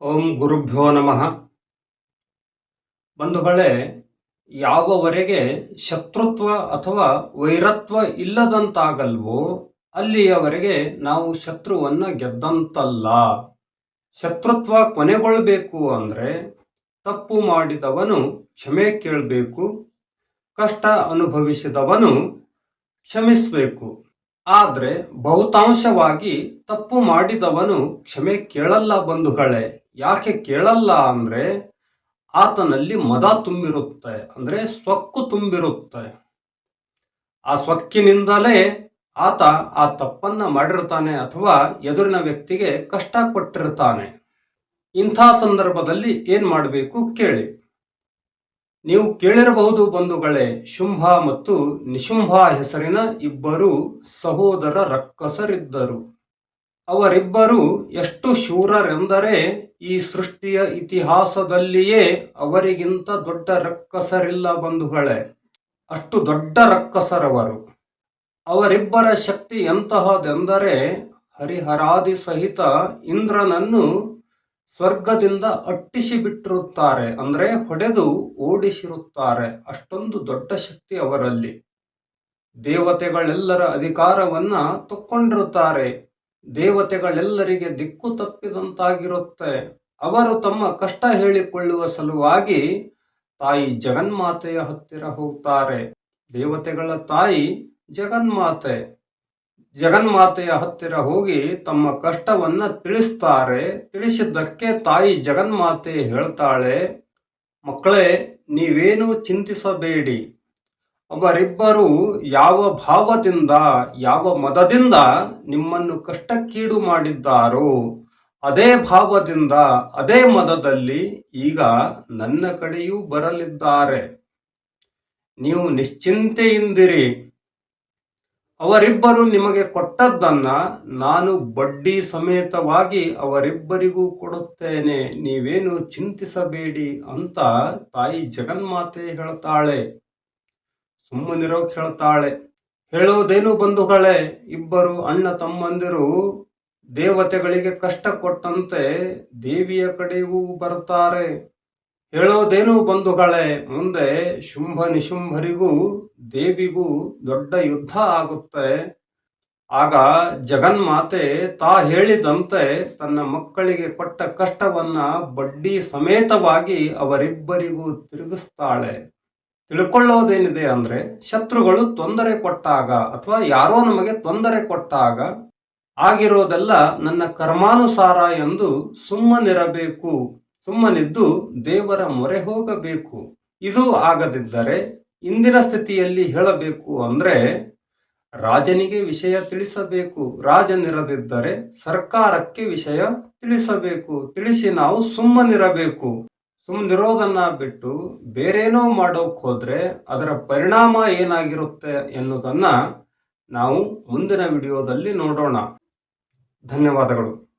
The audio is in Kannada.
ಓಂ ಗುರುಭ್ಯೋ ನಮಃ. ಬಂಧುಗಳೇ, ಯಾವವರೆಗೆ ಶತ್ರುತ್ವ ಅಥವಾ ವೈರತ್ವ ಇಲ್ಲದಂತಾಗಲ್ವೋ, ಅಲ್ಲಿಯವರೆಗೆ ನಾವು ಶತ್ರುವನ್ನ ಗೆದ್ದಂತಲ್ಲ. ಶತ್ರುತ್ವ ಕೊನೆಗೊಳ್ಳಬೇಕು ಅಂದ್ರೆ ತಪ್ಪು ಮಾಡಿದವನು ಕ್ಷಮೆ ಕೇಳಬೇಕು, ಕಷ್ಟ ಅನುಭವಿಸಿದವನು ಕ್ಷಮಿಸಬೇಕು. ಆದ್ರೆ ಬಹುತಾಂಶವಾಗಿ ತಪ್ಪು ಮಾಡಿದವನು ಕ್ಷಮೆ ಕೇಳಲ್ಲ ಬಂಧುಗಳೇ. ಯಾಕೆ ಕೇಳಲ್ಲ ಅಂದ್ರೆ ಆತನಲ್ಲಿ ಮದ ತುಂಬಿರುತ್ತೆ, ಅಂದ್ರೆ ಸೊಕ್ಕು ತುಂಬಿರುತ್ತೆ. ಆ ಸೊಕ್ಕಿನಿಂದಲೇ ಆತ ಆ ತಪ್ಪನ್ನ ಮಾಡಿರ್ತಾನೆ ಅಥವಾ ಎದುರಿನ ವ್ಯಕ್ತಿಗೆ ಕಷ್ಟ ಕೊಟ್ಟಿರ್ತಾನೆ. ಇಂಥ ಸಂದರ್ಭದಲ್ಲಿ ಏನ್ ಮಾಡಬೇಕು ಕೇಳಿ. ನೀವು ಕೇಳಿರಬಹುದು ಬಂಧುಗಳೇ, ಶುಂಭ ಮತ್ತು ನಿಶುಂಭ ಹೆಸರಿನ ಇಬ್ಬರು ಸಹೋದರ ರಕ್ಕಸರಿದ್ದರು ಅವರಿಬ್ಬರು ಎಷ್ಟು ಶೂರರೆಂದರೆ ಈ ಸೃಷ್ಟಿಯ ಇತಿಹಾಸದಲ್ಲಿಯೇ ಅವರಿಗಿಂತ ದೊಡ್ಡ ರಕ್ಕಸರಿಲ್ಲ ಬಂಧುಗಳೇ, ಅಷ್ಟು ದೊಡ್ಡ ರಕ್ಕಸರವರು ಅವರಿಬ್ಬರ ಶಕ್ತಿ ಎಂತಹದೆಂದರೆ ಹರಿಹರಾದಿ ಸಹಿತ ಇಂದ್ರನನ್ನು ಸ್ವರ್ಗದಿಂದ ಅಟ್ಟಿಸಿ ಬಿಟ್ಟಿರುತ್ತಾರೆ ಅಂದ್ರೆ ಹೊಡೆದು ಓಡಿಸಿರುತ್ತಾರೆ. ಅಷ್ಟೊಂದು ದೊಡ್ಡ ಶಕ್ತಿ ಅವರಲ್ಲಿ. ದೇವತೆಗಳೆಲ್ಲರ ಅಧಿಕಾರವನ್ನ ತಕ್ಕೊಂಡಿರುತ್ತಾರೆ. ದೇವತೆಗಳೆಲ್ಲರಿಗೆ ದಿಕ್ಕು ತಪ್ಪಿದಂತಾಗಿರುತ್ತೆ. ಅವರು ತಮ್ಮ ಕಷ್ಟ ಹೇಳಿಕೊಳ್ಳುವ ಸಲುವಾಗಿ ತಾಯಿ ಜಗನ್ಮಾತೆಯ ಹತ್ತಿರ ಹೋಗ್ತಾರೆ. ದೇವತೆಗಳ ತಾಯಿ ಜಗನ್ಮಾತೆ. ಜಗನ್ಮಾತೆಯ ಹತ್ತಿರ ಹೋಗಿ ತಮ್ಮ ಕಷ್ಟವನ್ನ ತಿಳಿಸ್ತಾರೆ. ತಿಳಿಸಿದ್ದಕ್ಕೆ ತಾಯಿ ಜಗನ್ಮಾತೆ ಹೇಳ್ತಾಳೆ, ಮಕ್ಕಳೇ, ನೀವೇನು ಚಿಂತಿಸಬೇಡಿ. ಅವರಿಬ್ಬರು ಯಾವ ಭಾವದಿಂದ, ಯಾವ ಮದದಿಂದ ನಿಮ್ಮನ್ನು ಕಷ್ಟಕ್ಕೀಡು ಮಾಡಿದ್ದಾರೋ, ಅದೇ ಭಾವದಿಂದ, ಅದೇ ಮದದಲ್ಲಿ ಈಗ ನನ್ನ ಕಡೆಯೂ ಬರಲಿದ್ದಾರೆ. ನೀವು ನಿಶ್ಚಿಂತೆಯಿಂದಿರಿ. ಅವರಿಬ್ಬರು ನಿಮಗೆ ಕೊಟ್ಟದ್ದನ್ನ ನಾನು ಬಡ್ಡಿ ಸಮೇತವಾಗಿ ಅವರಿಬ್ಬರಿಗೂ ಕೊಡುತ್ತೇನೆ. ನೀವೇನು ಚಿಂತಿಸಬೇಡಿ ಅಂತ ತಾಯಿ ಜಗನ್ಮಾತೆ ಹೇಳ್ತಾಳೆ. ಸುಮ್ಮನಿರೋಕ್ ಹೇಳ್ತಾಳೆ. ಹೇಳೋದೇನು ಬಂಧುಗಳೇ, ಇಬ್ಬರು ಅಣ್ಣ ತಮ್ಮಂದಿರು ದೇವತೆಗಳಿಗೆ ಕಷ್ಟ ಕೊಟ್ಟಂತೆ ದೇವಿಯ ಕಡೆಗೂ ಬರ್ತಾರೆ. ಹೇಳೋದೇನು ಬಂಧುಗಳೇ ಮುಂದೆ ಶುಂಭ ನಿಶುಂಭರಿಗೂ ದೇವಿಗೂ ದೊಡ್ಡ ಯುದ್ಧ ಆಗುತ್ತೆ. ಆಗ ಜಗನ್ಮಾತೆ ತಾ ಹೇಳಿದಂತೆ ತನ್ನ ಮಕ್ಕಳಿಗೆ ಕೊಟ್ಟ ಕಷ್ಟವನ್ನ ಬಡ್ಡಿ ಸಮೇತವಾಗಿ ಅವರಿಬ್ಬರಿಗೂ ತಿರುಗಿಸ್ತಾಳೆ. ತಿಳ್ಕೊಳ್ಳೋದೇನಿದೆ ಅಂದ್ರೆ ಶತ್ರುಗಳು ತೊಂದರೆ ಕೊಟ್ಟಾಗ ಅಥವಾ ಯಾರೋ ನಮಗೆ ತೊಂದರೆ ಕೊಟ್ಟಾಗ ಆಗಿರೋದೆಲ್ಲ ನನ್ನ ಕರ್ಮಾನುಸಾರ ಎಂದು ಸುಮ್ಮನಿರಬೇಕು. ಸುಮ್ಮನಿದ್ದು ದೇವರ ಮೊರೆ ಹೋಗಬೇಕು. ಇದು ಆಗದಿದ್ದರೆ ಇಂದಿನ ಸ್ಥಿತಿಯಲ್ಲಿ ಹೇಳಬೇಕು ಅಂದ್ರೆ ರಾಜನಿಗೆ ವಿಷಯ ತಿಳಿಸಬೇಕು. ರಾಜನಿರದಿದ್ದರೆ ಸರ್ಕಾರಕ್ಕೆ ವಿಷಯ ತಿಳಿಸಬೇಕು. ತಿಳಿಸಿ ನಾವು ಸುಮ್ಮನಿರಬೇಕು. ಸುಮ್ಮನಿರೋದನ್ನ ಬಿಟ್ಟು ಬೇರೇನೋ ಮಾಡೋಕೆ ಹೋದ್ರೆ ಅದರ ಪರಿಣಾಮ ಏನಾಗಿರುತ್ತೆ ಎನ್ನುವುದನ್ನ ನಾವು ಮುಂದಿನ ವಿಡಿಯೋದಲ್ಲಿ ನೋಡೋಣ. ಧನ್ಯವಾದಗಳು.